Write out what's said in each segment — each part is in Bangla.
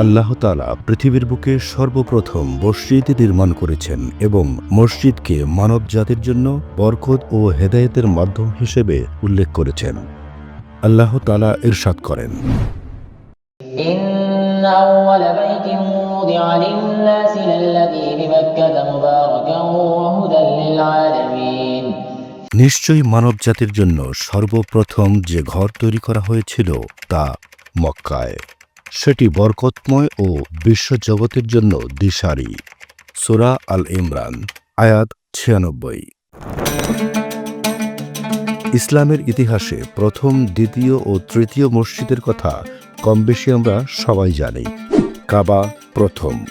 আল্লাহ তালা পৃথিবীর বুকে সর্বপ্রথম মসজিদ নির্মাণ করেছেন এবং মসজিদকে মানব জাতির জন্য বরকত ও হেদায়েতের মাধ্যম হিসেবে উল্লেখ করেছেন। আল্লাহ তালা ইরশাদ করেন। নিশ্চয়ই মানব জাতির জন্য সর্বপ্রথম যে ঘর তৈরি করা হয়েছিল তা মক্কায়। সেটি বরকতময় ও বিশ্বজগতের জন্য দিশারি। সোরা আল ইমরান, আয়াত ছিয়ানব্বই। ইসলামের ইতিহাসে প্রথম, দ্বিতীয় ও তৃতীয় মসজিদের কথা কম বেশি আমরা সবাই জানি। কাবা প্রথম,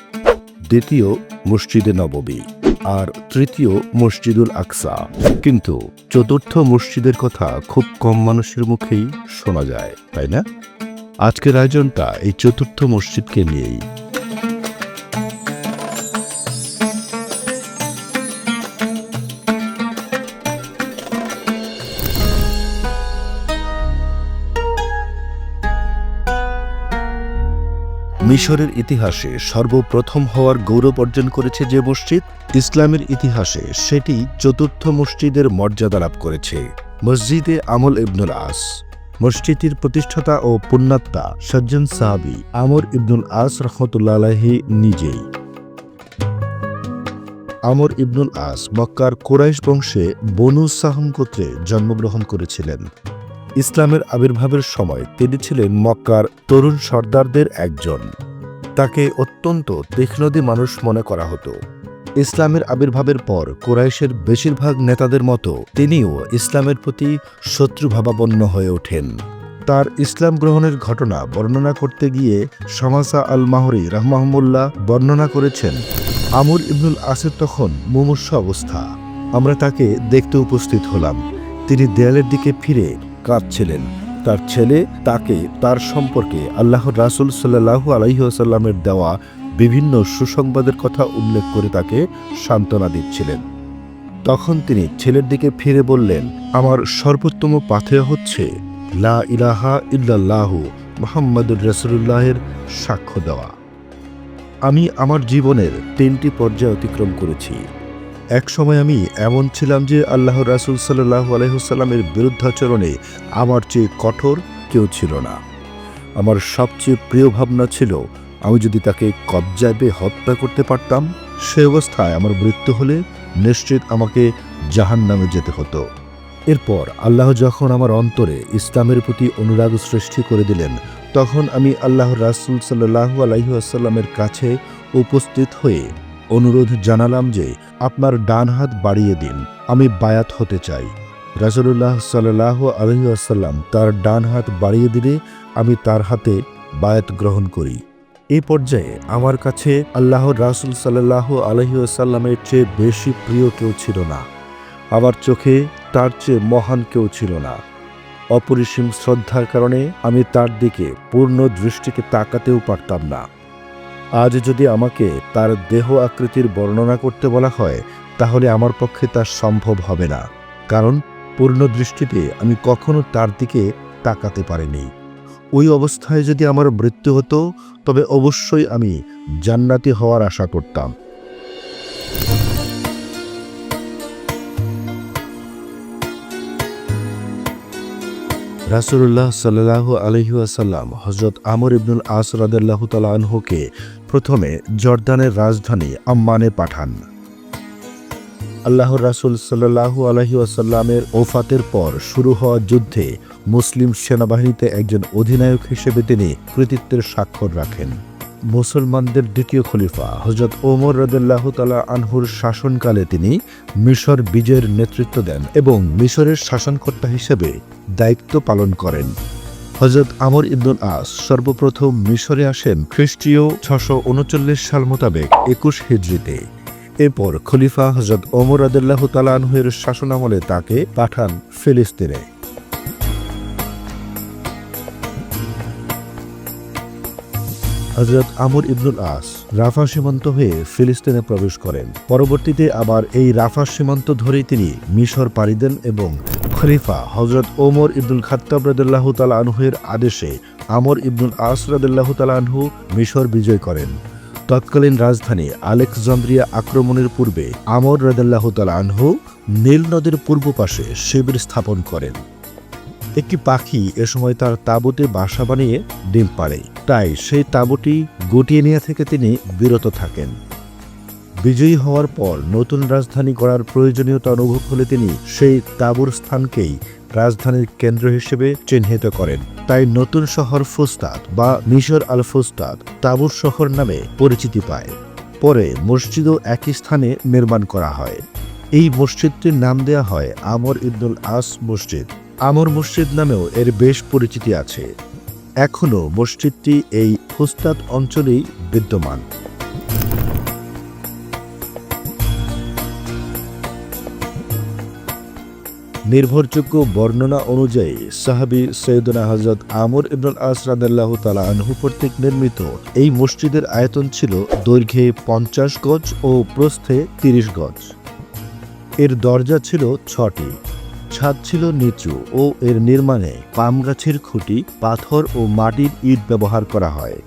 দ্বিতীয় মসজিদে নববী আর তৃতীয় মসজিদুল আকসা। কিন্তু চতুর্থ মসজিদের কথা খুব কম মানুষের মুখেই শোনা যায়, তাই না? আজকের আয়োজনটা এই চতুর্থ মসজিদকে নিয়েই। মিশরের ইতিহাসে সর্বপ্রথম হওয়ার গৌরব অর্জন করেছে যে মসজিদ, ইসলামের ইতিহাসে সেটি চতুর্থ মসজিদের মর্যাদা লাভ করেছে। মসজিদে আমল ইবনুল আস। মসজিদটির প্রতিষ্ঠাতা ও পুণ্যাত্মা সজ্জন সাহাবি আমর ইবনুল আস রহমতুল্লাহ আলাহি নিজেই। আমর ইবনুল আস মক্কার কোরাইশ বংশে বনু সাহম জন্মগ্রহণ করেছিলেন। ইসলামের আবির্ভাবের সময় তিনি ছিলেন মক্কার তরুণ সর্দারদের একজন। তাকে অত্যন্ত তীক্ষ্ণদী মানুষ মনে করা হতো। ইসলামের আবির্ভাবের পর কোরাইশের বেশিরভাগ নেতাদের মতো তিনিও ইসলামের প্রতি শত্রুভাবাপন্ন হয়ে ওঠেন। তার ইসলাম গ্রহণের ঘটনা বর্ণনা করতে গিয়ে সমাসা আল মাহরি রহমাহমুল্লাহ বর্ণনা করেছেন, আমর ইবনুল আসের তখন মুমূর্ষ অবস্থা। আমরা তাকে দেখতে উপস্থিত হলাম। তিনি দেয়ালের দিকে ফিরে কাঁদছিলেন। তার ছেলে তাকে তার সম্পর্কে আল্লাহ রাসুল সাল্লাহু আলহিহাসাল্লামের দেওয়া বিভিন্ন সুসংবাদের কথা উল্লেখ করে তাকে সান্ত্বনা দিচ্ছিলেন। তখন তিনি ছেলের দিকে ফিরে বললেন, আমার সর্বোত্তম পাথেয় হচ্ছে লা ইলাহা ইল্লাল্লাহু মোহাম্মদুর রসুল্লাহের সাক্ষ্য দেওয়া। আমি আমার জীবনের তিনটি পর্যায় অতিক্রম করেছি। এক সময় আমি এমন ছিলাম যে আল্লাহ রাসুল সাল্লাহ আলহিহসাল্লামের বিরুদ্ধাচরণে আমার চেয়ে কঠোর কেউ ছিল না। আমার সবচেয়ে প্রিয় ভাবনা ছিল আমি যদি তাকে কবজায় পেয়ে হত্যা করতে পারতাম, সে অবস্থায় আমার মৃত্যু হলে নিশ্চিত আমাকে জাহান নামে যেতে হতো। এরপর আল্লাহ যখন আমার অন্তরে ইসলামের প্রতি অনুরাগ সৃষ্টি করে দিলেন, তখন আমি আল্লাহ রাসুল সাল্লাহু আলাইসাল্লামের কাছে উপস্থিত হয়ে অনুরোধ জানালাম যে, আপনার ডান হাত বাড়িয়ে দিন, আমি বায়াত হতে চাই। রাসুল্লাহ সাল্লাহ আলহিউসাল্লাম তার ডান হাত বাড়িয়ে দিলে আমি তার হাতে বায়াত গ্রহণ করি। এই পর্যায়ে আমার কাছে আল্লাহ রাসুল সাল্লাহ আলহিউসাল্লামের চেয়ে বেশি প্রিয় কেউ ছিল না। আমার চোখে তার চেয়ে মহান কেউ ছিল না। অপরিসীম শ্রদ্ধার কারণে আমি তার দিকে পূর্ণ দৃষ্টিকে তাকাতেও পারতাম না। আজ যদি আমাকে তার দেহ আকৃতির বর্ণনা করতে বলা হয়, তাহলে আমার পক্ষে তা সম্ভব হবে না। কারণ পূর্ণ দৃষ্টিতে আমি কখনো তার দিকে তাকাতে পারিনি। ওই অবস্থায় যদি আমার মৃত্যু হতো, তবে অবশ্যই আমি জান্নাতি হওয়ার আশা করতাম। রাসুল্লাহ সাল্লাহ আলহিউসাল্লাম হজরত আমর ইবনুল আস রাদাল্লাহ তালাহকে প্রথমে জর্দানের রাজধানী আম্মানে পাঠান। আল্লাহর রাসুল সাল্লাহু আলহিউসাল্লামের ওফাতের পর শুরু হওয়া যুদ্ধে মুসলিম সেনাবাহিনীতে একজন অধিনায়ক হিসেবে তিনি কৃতিত্বের স্বাক্ষর রাখেন। মুসলমানদের দ্বিতীয় খলিফা হজরত ওমর রদুল্লাহ তালা আনহুর শাসনকালে তিনি মিশর বিজয়ের নেতৃত্ব দেন এবং মিশরের শাসনকর্তা হিসেবে দায়িত্ব পালন করেন। হজরত আমর ইবনুল আস সর্বপ্রথম মিশরে আসেন খ্রিস্টীয় ছশো উনচল্লিশ সাল মোতাবেক একুশ হিজড়িতে এরপর খলিফা হজরত ওমর আদুল্লাহ তালানহের শাসনামলে তাকে পাঠান ফিলিস্তিনে। হজরত আমর ইবনুল আস রাফা সীমান্ত হয়ে ফিলিস্তিনে প্রবেশ করেন। পরবর্তীতে আবার এই রাফা সীমান্ত ধরেই তিনি মিশর পাড়ি দেন এবং খলিফা হজরত ওমর ইবনুল খাত্তাব রদুল্লাহ তাল আনহের আদেশে আমর ইবনুল আসরাদুল্লাহ তালাহু মিশর বিজয় করেন। তৎকালীন রাজধানী আলেকজান্দ্রিয়া আক্রমণের পূর্বে আমর রাদাল্লাহ তালাহু নীল নদের পূর্ব পাশে শিবির স্থাপন করেন। একটি পাখি এ সময় তার তাঁবুতে বাসা বানিয়ে ডিম পাড়ে। তাই সেই তাঁবুটি গুটিয়ে নেওয়া থেকে তিনি বিরত থাকেন। বিজয়ী হওয়ার পর নতুন রাজধানী গড়ার প্রয়োজনীয়তা অনুভব হলে তিনি সেই তাঁবুর স্থানকেই রাজধানীর কেন্দ্র হিসেবে চিহ্নিত করেন। তাই নতুন শহর ফুস্তাদ বা মিশর আল ফুস্তাদ তাঁবুর শহর নামে পরিচিতি পায়। পরে মসজিদও একই স্থানে নির্মাণ করা হয়। এই মসজিদটির নাম দেয়া হয় আমর ইবনুল আস মসজিদ। আমর মসজিদ নামেও এর বেশ পরিচিতি আছে। এখনও মসজিদটি এই ফুস্তাদ অঞ্চলেই বিদ্যমান। নির্ভরযোগ্য বর্ণনা অনুযায়ী সাহাবি সৈয়দনা হজরত আমর ইবনুল আস রাদাল্লাহ তালা আনহু কর্তৃক নির্মিত এই মসজিদের আয়তন ছিল দৈর্ঘ্যে পঞ্চাশ গজ ও প্রস্থে তিরিশ গজ। এর দরজা ছিল ছটি। ছাদ ছিল নিচু ও এর নির্মাণে পাম গাছের খুঁটি, পাথর ও মাটির ইট ব্যবহার করা হয়।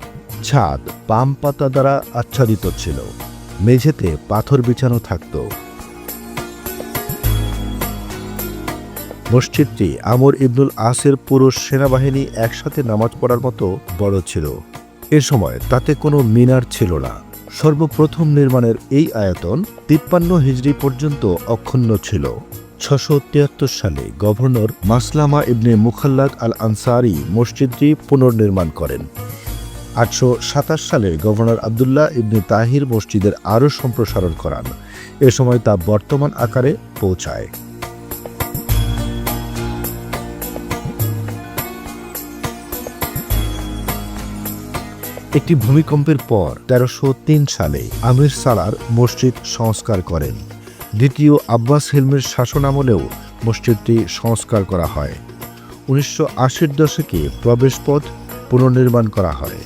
ছাদ পাম পাতা দ্বারা আচ্ছাদিত ছিল। মেঝেতে পাথর বিছানো থাকত। মসজিদটি আমর ইবনুল আসের পুরো সেনাবাহিনী একসাথে নামাজ পড়ার মতো বড় ছিল। এ সময় তাতে কোনো মিনার ছিল না। সর্বপ্রথম নির্মাণের এই আয়তন তিপ্পান্ন হিজড়ি পর্যন্ত অক্ষুণ্ণ ছিল। ছশো তিয়াত্তর সালে governor Maslama ibn Mukhallad al Ansari মসজিদটি পুনর্নির্মাণ করেন। আটশো সাতাশ সালে গভর্নর আবদুল্লাহ ইবনে তাহির মসজিদের আরও সম্প্রসারণ করান। এ সময় তা বর্তমান আকারে পৌঁছায়। একটি ভূমিকম্পের পর তেরোশো সালে আমির সালার মসজিদ সংস্কার করেন। দ্বিতীয় আব্বাস হিলমের শাসন আমলেও মসজিদটি সংস্কার করা হয়। উনিশশো আশির দশকে প্রবেশপথ পুনর্নির্মাণ করা হয়।